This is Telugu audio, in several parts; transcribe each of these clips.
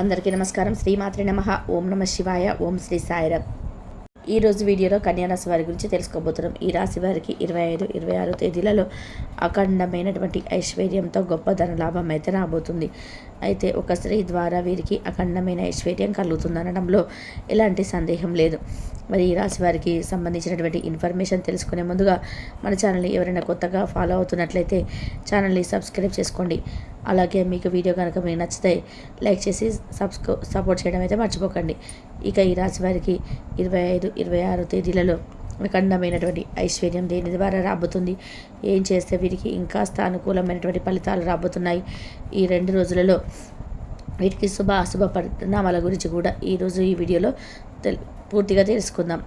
అందరికీ నమస్కారం. శ్రీమాత్రి నమ. ఓం నమ శివాయ. ఓం శ్రీ సాయిరామ్ ఈరోజు వీడియోలో కన్యారాశి వారి గురించి తెలుసుకోబోతున్నాం. ఈ రాశి వారికి ఇరవై ఐదు ఇరవై ఆరు తేదీలలో అఖండమైనటువంటి ఐశ్వర్యంతో గొప్ప ధన లాభం అయితే రాబోతుంది. అయితే ఒక స్త్రీ ద్వారా వీరికి అఖండమైన ఐశ్వర్యం కలుగుతుందనడంలో ఎలాంటి సందేహం లేదు. మరి ఈ రాశి వారికి సంబంధించినటువంటి ఇన్ఫర్మేషన్ తెలుసుకునే ముందుగా మన ఛానల్ని ఎవరైనా కొత్తగా ఫాలో అవుతున్నట్లయితే ఛానల్ని సబ్స్క్రైబ్ చేసుకోండి. అలాగే మీకు వీడియో కనుక మీకు నచ్చితే లైక్ చేసి సబ్స్క్రై సపోర్ట్ చేయడం అయితే మర్చిపోకండి. ఇక ఈ రాశి వారికి ఇరవై ఐదు ఇరవై ఆరు తేదీలలో అఖండమైనటువంటి ఐశ్వర్యం దేని ద్వారా రాబోతుంది? ఏం చేస్తే వీరికి ఇంకాస్త అనుకూలమైనటువంటి ఫలితాలు రాబోతున్నాయి? ఈ రెండు రోజులలో వీటికి శుభ అశుభ పరిణామాల గురించి కూడా ఈరోజు ఈ వీడియోలో తెల్ పూర్తిగా తెలుసుకుందాం.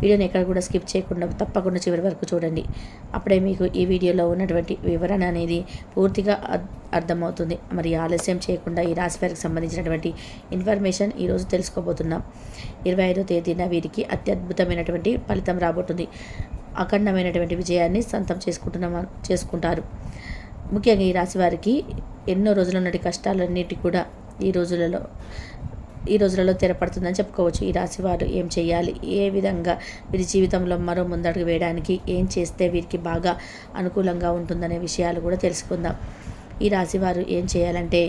వీడియోని ఎక్కడ కూడా స్కిప్ చేయకుండా తప్పకుండా చివరి వరకు చూడండి. అప్పుడే మీకు ఈ వీడియోలో ఉన్నటువంటి వివరణ అనేది పూర్తిగా అర్థమవుతుంది. మరి ఆలస్యం చేయకుండా ఈ రాశి వారికి సంబంధించినటువంటి ఇన్ఫర్మేషన్ ఈరోజు తెలుసుకోబోతున్నాం. ఇరవై ఐదో తేదీన వీరికి అత్యద్భుతమైనటువంటి ఫలితం రాబోతుంది. అఖండమైనటువంటి విజయాన్ని సొంతం చేసుకుంటున్న చేసుకుంటారు. ముఖ్యంగా ఈ రాశి వారికి ఎన్నో రోజుల నుండి కష్టాలన్నిటి కూడా ఈ రోజులలో ఈ రోజులలో తెరపడుతుందని చెప్పుకోవచ్చు. ఈ రాశి వారు ఏం చేయాలి? ఏ విధంగా వీరి జీవితంలో మరో ముందడుగు వేయడానికి ఏం చేస్తే వీరికి బాగా అనుకూలంగా ఉంటుందనే విషయాలు కూడా తెలుసుకుందాం. ఈ రాశి వారు ఏం చేయాలంటే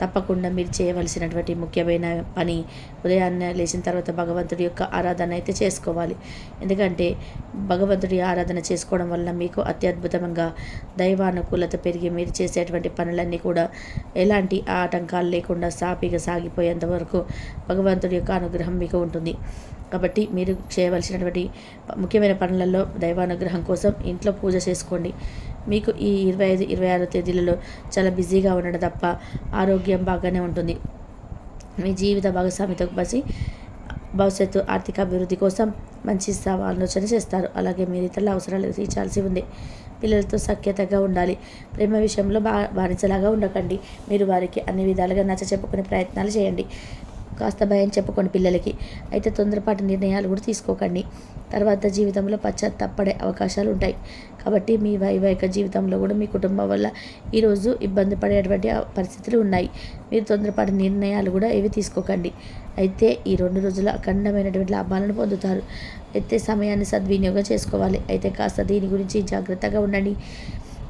తప్పకుండా మీరు చేయవలసినటువంటి ముఖ్యమైన పని ఉదయాన్నే లేచిన తర్వాత భగవంతుడి యొక్క ఆరాధన అయితే చేసుకోవాలి. ఎందుకంటే భగవంతుడి ఆరాధన చేసుకోవడం వల్ల మీకు అత్యద్భుతంగా దైవానుకూలత పెరిగి మీరు చేసేటువంటి పనులన్నీ కూడా ఎలాంటి ఆటంకాలు లేకుండా సాపిగా సాగిపోయేంత వరకు భగవంతుడి యొక్క అనుగ్రహం మీకు ఉంటుంది. కాబట్టి మీరు చేయవలసినటువంటి ముఖ్యమైన పనులలో దైవానుగ్రహం కోసం ఇంట్లో పూజ చేసుకోండి. మీకు ఈ ఇరవై ఐదు ఇరవై ఆరు తేదీలలో చాలా బిజీగా ఉండడం తప్ప ఆరోగ్యం బాగానే ఉంటుంది. మీ జీవిత భాగస్వామితో బసి భవిష్యత్తు ఆర్థిక అభివృద్ధి కోసం మంచి ఆలోచన చేస్తారు. అలాగే మీరు ఇతరుల అవసరాలు తీర్చాల్సి ఉంది. పిల్లలతో సఖ్యతగా ఉండాలి. ప్రేమ విషయంలో బా బానిసలాగా ఉండకండి. మీరు వారికి అన్ని విధాలుగా నచ్చ చెప్పుకునే ప్రయత్నాలు చేయండి. కాస్త భయం చెప్పుకోండి పిల్లలకి. అయితే తొందరపాటు నిర్ణయాలు కూడా తీసుకోకండి. తర్వాత జీవితంలో పశ్చాత్తపడే అవకాశాలు ఉంటాయి. కాబట్టి మీ వైవాహిక జీవితంలో కూడా మీ కుటుంబం వల్ల ఈరోజు ఇబ్బంది పడేటువంటి పరిస్థితులు ఉన్నాయి. మీరు తొందరపాటు నిర్ణయాలు కూడా ఏవి తీసుకోకండి. అయితే ఈ రెండు రోజుల అఖండమైనటువంటి లాభాలను పొందుతారు. అయితే సమయాన్ని సద్వినియోగం చేసుకోవాలి. అయితే కాస్త దీని గురించి జాగ్రత్తగా ఉండండి.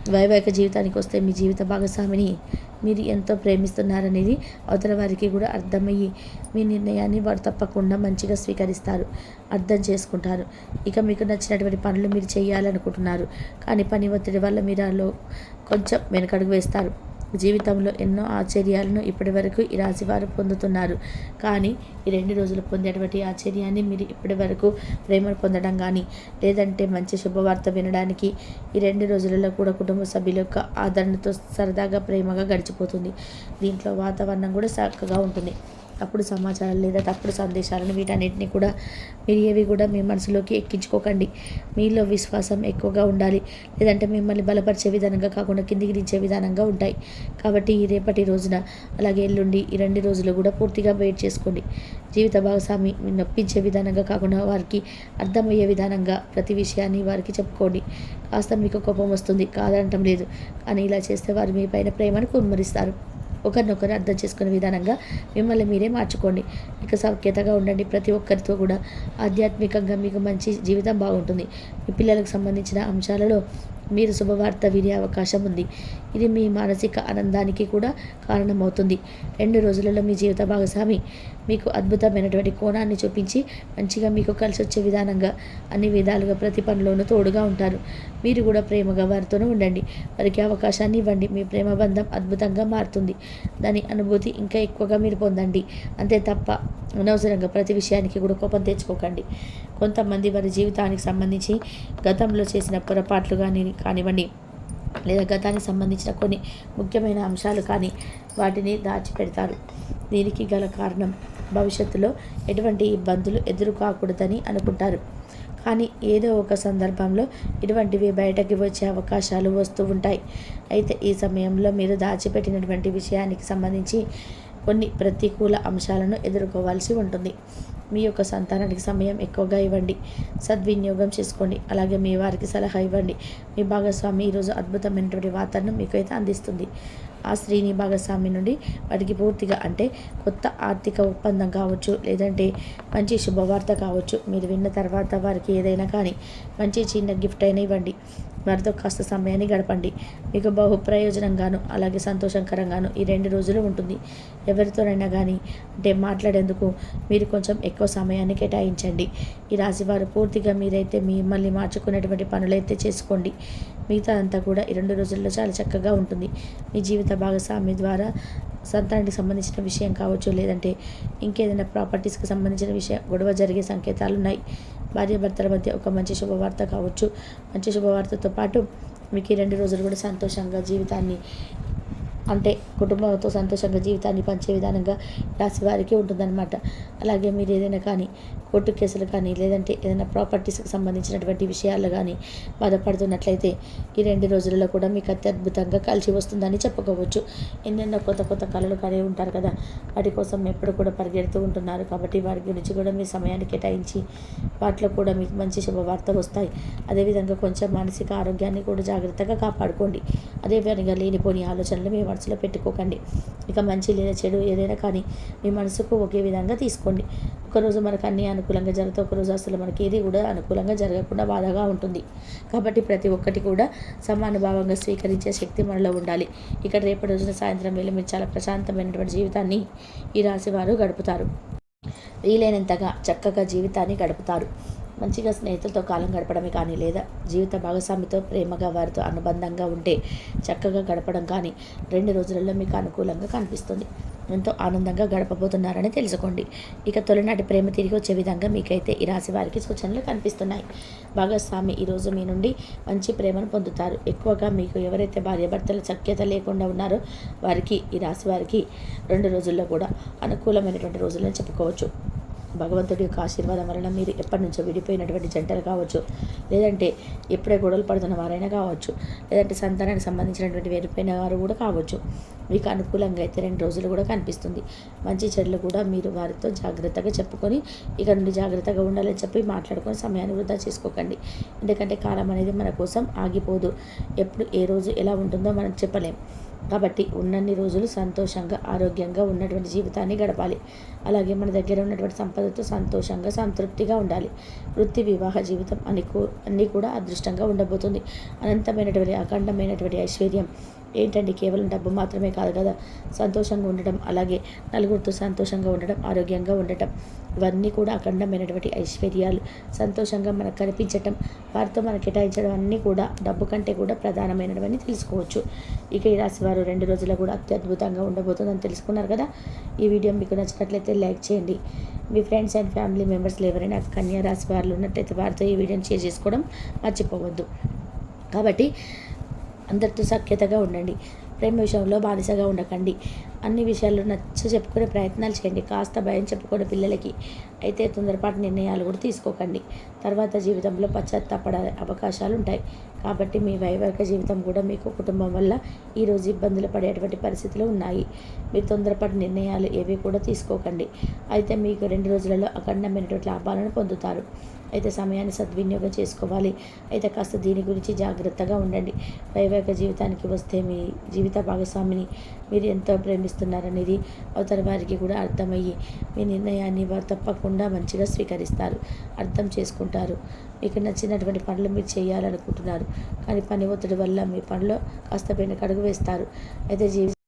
వైవాహిక జీవితానికి వస్తే మీ జీవిత భాగస్వామిని మీరు ఎంతో ప్రేమిస్తున్నారనేది అవతల వారికి కూడా అర్థమయ్యి మీ నిర్ణయాన్ని వారు తప్పకుండా మంచిగా స్వీకరిస్తారు అర్థం చేసుకుంటారు. ఇక మీకు నచ్చినటువంటి పనులు మీరు చేయాలనుకుంటున్నారు. కానీ పని ఒత్తిడి వల్ల మీరు కొంచెం వెనకడుగు వేస్తారు. జీవితంలో ఎన్నో ఆశ్చర్యాలను ఇప్పటి వరకు ఈ రాశి వారు పొందుతున్నారు. కానీ ఈ రెండు రోజులు పొందేటువంటి ఆశ్చర్యాన్ని మీరు ఇప్పటి వరకు ప్రేమను పొందడం కానీ లేదంటే మంచి శుభవార్త వినడానికి ఈ రెండు రోజులలో కూడా కుటుంబ సభ్యుల యొక్క ఆదరణతో సరదాగా ప్రేమగా గడిచిపోతుంది. దీంట్లో వాతావరణం కూడా చక్కగా ఉంటుంది. తప్పుడు సమాచారాలు లేదా తప్పుడు సందేశాలను వీటన్నిటిని కూడా మీరు ఏవి కూడా మీ మనసులోకి ఎక్కించుకోకండి. మీలో విశ్వాసం ఎక్కువగా ఉండాలి. లేదంటే మిమ్మల్ని బలపరిచే విధానంగా కాకుండా కిందికి దించే విధానంగా ఉంటాయి. కాబట్టి ఈ రేపటి రోజున అలాగే ఎల్లుండి ఈ రెండు రోజులు కూడా పూర్తిగా వెయిట్ చేసుకోండి. జీవిత భాగస్వామి నొప్పించే విధానంగా కాకుండా వారికి అర్థమయ్యే విధానంగా ప్రతి విషయాన్ని వారికి చెప్పుకోండి. కాస్త మీకు కోపం వస్తుంది. కాదనటం లేదు. కానీ ఇలా చేస్తే వారు మీ పైన ప్రేమను కుమ్మరిస్తారు. ఒకరినొకరు అర్థం చేసుకునే విధానంగా మిమ్మల్ని మీరే మార్చుకోండి. ఇక సౌఖ్యతగా ఉండండి ప్రతి ఒక్కరితో కూడా. ఆధ్యాత్మికంగా మీకు మంచి జీవితం బాగుంటుంది. మీ పిల్లలకు సంబంధించిన అంశాలలో మీరు శుభవార్త వినే అవకాశం ఉంది. ఇది మీ మానసిక ఆనందానికి కూడా కారణమవుతుంది. రెండు రోజులలో మీ జీవిత భాగస్వామి మీకు అద్భుతమైనటువంటి కోణాన్ని చూపించి మంచిగా మీకు కలిసి వచ్చే విధానంగా అన్ని విధాలుగా ప్రతి పనిలోనూ తోడుగా ఉంటారు. మీరు కూడా ప్రేమగా వారితోనే ఉండండి. వారికి అవకాశాన్ని ఇవ్వండి. మీ ప్రేమ బంధం అద్భుతంగా మారుతుంది. దాని అనుభూతి ఇంకా ఎక్కువగా మీరు పొందండి. అంతే తప్ప అనవసరంగా ప్రతి విషయానికి కూడా కోపం తెచ్చుకోకండి. కొంతమంది వారి జీవితానికి సంబంధించి గతంలో చేసిన పొరపాట్లు కానీ కానివ్వండి లేదా గతానికి సంబంధించిన కొన్ని ముఖ్యమైన అంశాలు కానీ వాటిని దాచిపెడతారు. దీనికి గల కారణం భవిష్యత్తులో ఎటువంటి ఇబ్బందులు ఎదురు కాకూడదని అనుకుంటారు. కానీ ఏదో ఒక సందర్భంలో ఇటువంటివి బయటకి వచ్చే అవకాశాలు వస్తూ ఉంటాయి. అయితే ఈ సమయంలో మీరు దాచిపెట్టినటువంటి విషయానికి సంబంధించి కొన్ని ప్రతికూల అంశాలను ఎదుర్కోవాల్సి ఉంటుంది. మీ యొక్క సంతానానికి సమయం ఎక్కువగా ఇవ్వండి. సద్వినియోగం చేసుకోండి. అలాగే మీ వారికి సలహా ఇవ్వండి. మీ భాగస్వామి ఈరోజు అద్భుతమైనటువంటి వాతావరణం మీకు అయితే అందిస్తుంది. ఆ శ్రీని భాగస్వామి నుండి వారికి పూర్తిగా అంటే కొత్త ఆర్థిక ఒప్పందం కావచ్చు లేదంటే మంచి శుభవార్త కావచ్చు. మీరు విన్న తర్వాత వారికి ఏదైనా కానీ మంచి చిన్న గిఫ్ట్ అయినా ఇవ్వండి. వారితో కాస్త సమయాన్ని గడపండి. మీకు బహు ప్రయోజనంగాను అలాగే సంతోషకరంగాను ఈ రెండు రోజులు ఉంటుంది. ఎవరితోనైనా కానీ అంటే మాట్లాడేందుకు మీరు కొంచెం ఎక్కువ సమయాన్ని కేటాయించండి. ఈ రాశి వారు పూర్తిగా మీరైతే మిమ్మల్ని మార్చుకునేటువంటి పనులైతే చేసుకోండి. మిగతా అంతా కూడా ఈ రెండు రోజుల్లో చాలా చక్కగా ఉంటుంది. మీ జీవిత భాగస్వామి ద్వారా సంతానానికి సంబంధించిన విషయం కావచ్చు లేదంటే ఇంకేదైనా ప్రాపర్టీస్కి సంబంధించిన విషయం గొడవ జరిగే సంకేతాలు ఉన్నాయి భార్యాభర్తల మధ్య ఒక మంచి శుభవార్త కావచ్చు. మంచి శుభవార్తతో పాటు మీకు ఈ రెండు రోజులు కూడా సంతోషంగా జీవితాన్ని అంటే కుటుంబంతో సంతోషంగా జీవితాన్ని పంచే విధానంగా రాశి వారికి ఉంటుందన్నమాట. అలాగే మీరు ఏదైనా కానీ కోర్టు కేసులు కానీ లేదంటే ఏదైనా ప్రాపర్టీస్కి సంబంధించినటువంటి విషయాలు కానీ బాధపడుతున్నట్లయితే ఈ రెండు రోజులలో కూడా మీకు అత్యద్భుతంగా కలిసి వస్తుందని చెప్పుకోవచ్చు. ఎన్నెన్నో కొత్త కొత్త కళలు కానీ ఉంటారు కదా. వాటి కోసం ఎప్పుడు కూడా పరిగెడుతూ ఉంటున్నారు కాబట్టి వాటి గురించి కూడా మీ సమయాన్ని కేటాయించి వాటిలో కూడా మీకు మంచి శుభవార్తలు వస్తాయి. అదేవిధంగా కొంచెం మానసిక ఆరోగ్యాన్ని కూడా జాగ్రత్తగా కాపాడుకోండి. అదేవిధంగా లేనిపోని ఆలోచనలు మీ మనసులో పెట్టుకోకండి. ఇక మంచి లేదా చెడు ఏదైనా కానీ మీ మనసుకు ఒకే విధంగా తీసుకోండి. ఒకరోజు మనకు అన్నీ అనుకూలంగా జరుగుతాయి ఒకరోజు అసలు మనకి ఏది కూడా అనుకూలంగా జరగకుండా బాధగా ఉంటుంది. కాబట్టి ప్రతి ఒక్కటి కూడా సమానుభావంగా స్వీకరించే శక్తి మనలో ఉండాలి. ఇక్కడ రేపటి రోజున సాయంత్రం వేళ మీరు చాలా ప్రశాంతమైనటువంటి జీవితాన్ని ఈ రాశి వారు గడుపుతారు. వీలైనంతగా చక్కగా జీవితాన్ని గడుపుతారు. మంచిగా స్నేహితులతో కాలం గడపడమే కానీ లేదా జీవిత భాగస్వామితో ప్రేమగా వారితో అనుబంధంగా ఉంటే చక్కగా గడపడం కానీ రెండు రోజులలో మీకు అనుకూలంగా కనిపిస్తుంది. ఎంతో ఆనందంగా గడపబోతున్నారని తెలుసుకోండి. ఇక తొలినాటి ప్రేమ తిరిగి వచ్చే విధంగా మీకైతే ఈ రాశి వారికి సూచనలు కనిపిస్తున్నాయి. భాగస్వామి ఈరోజు మీ నుండి మంచి ప్రేమను పొందుతారు. ఎక్కువగా మీకు ఎవరైతే భార్యాభర్తల సఖ్యత లేకుండా ఉన్నారో వారికి ఈ రాశి వారికి రెండు రోజుల్లో కూడా అనుకూలమైనటువంటి రోజులను చెప్పుకోవచ్చు. భగవంతుడి యొక్క ఆశీర్వాదం వలన మీరు ఎప్పటి నుంచో విడిపోయినటువంటి జంటలు కావచ్చు లేదంటే ఎప్పుడే గొడవలు పడుతున్న వారైనా కావచ్చు లేదంటే సంతానానికి సంబంధించినటువంటి విడిపోయిన వారు కూడా కావచ్చు. మీకు అనుకూలంగా అయితే రెండు రోజులు కూడా కనిపిస్తుంది. మంచి చెడులు కూడా మీరు వారితో జాగ్రత్తగా చెప్పుకొని ఇక నుండి జాగ్రత్తగా ఉండాలని చెప్పి మాట్లాడుకొని సమయాన్ని వృధా చేసుకోకండి. ఎందుకంటే కాలం అనేది మన కోసం ఆగిపోదు. ఎప్పుడు ఏ రోజు ఎలా ఉంటుందో మనం చెప్పలేం. కాబట్టి ఉన్నన్ని రోజులు సంతోషంగా ఆరోగ్యంగా ఉన్నటువంటి జీవితాన్ని గడపాలి. అలాగే మన దగ్గర ఉన్నటువంటి సంపదతో సంతోషంగా సంతృప్తిగా ఉండాలి. వృత్తి వివాహ జీవితం అని అన్నీ కూడా అదృష్టంగా ఉండబోతుంది. అనంతమైనటువంటి అఖండమైనటువంటి ఐశ్వర్యం ఏంటండి? కేవలం డబ్బు మాత్రమే కాదు కదా? సంతోషంగా ఉండటం అలాగే నలుగురితో సంతోషంగా ఉండటం ఆరోగ్యంగా ఉండటం ఇవన్నీ కూడా అఖండమైనటువంటి ఐశ్వర్యాలు. సంతోషంగా మనకు కనిపించటం వారితో మనకు కేటాయించడం అన్నీ కూడా డబ్బు కంటే కూడా ప్రధానమైనవని తెలుసుకోవచ్చు. ఇక ఈ రాశి వారు రెండు రోజుల్లో కూడా అత్యద్భుతంగా ఉండబోతుందని తెలుసుకున్నారు కదా? ఈ వీడియో మీకు నచ్చినట్లయితే లైక్ చేయండి. మీ ఫ్రెండ్స్ అండ్ ఫ్యామిలీ మెంబర్స్లో ఎవరైనా కన్యా రాశి వారు ఉన్నట్లయితే వారితో ఈ వీడియోని షేర్ చేసుకోవడం మర్చిపోవద్దు. కాబట్టి అందరితో సఖ్యతగా ఉండండి. ప్రేమ విషయంలో బానిసగా ఉండకండి. అన్ని విషయాల్లో నచ్చ చెప్పుకునే ప్రయత్నాలు చేయండి. కాస్త భయం చెప్పుకోండి పిల్లలకి అయితే తొందరపాటు నిర్ణయాలు కూడా తీసుకోకండి. తర్వాత జీవితంలో పశ్చాత్తాపడే అవకాశాలు ఉంటాయి. కాబట్టి మీ వైవాహిక జీవితం కూడా మీకు కుటుంబం వల్ల ఈరోజు ఇబ్బందులు పడేటువంటి పరిస్థితులు ఉన్నాయి. మీరు తొందరపాటు నిర్ణయాలు ఏవి కూడా తీసుకోకండి. అయితే మీకు రెండు రోజులలో అఖండమైనటువంటి లాభాలను పొందుతారు. అయితే సమయాన్ని సద్వినియోగం చేసుకోవాలి. అయితే కాస్త దీని గురించి జాగ్రత్తగా ఉండండి. వైవాహిక జీవితానికి వస్తే మీ జీవిత భాగస్వామిని మీరు ఎంతో ప్రేమిస్తున్నారనేది అవతల వారికి కూడా అర్థమయ్యి మీ నిర్ణయాన్ని వారు తప్పకుండా మంచిగా స్వీకరిస్తారు. అర్థం చేసుకుంటారు. మీకు నచ్చినటువంటి పనులు మీరు చేయాలనుకుంటున్నారు. కానీ పని ఒత్తిడి వల్ల మీ పనిలో కాస్త వెనకడుగు వేస్తారు. అయితే జీవి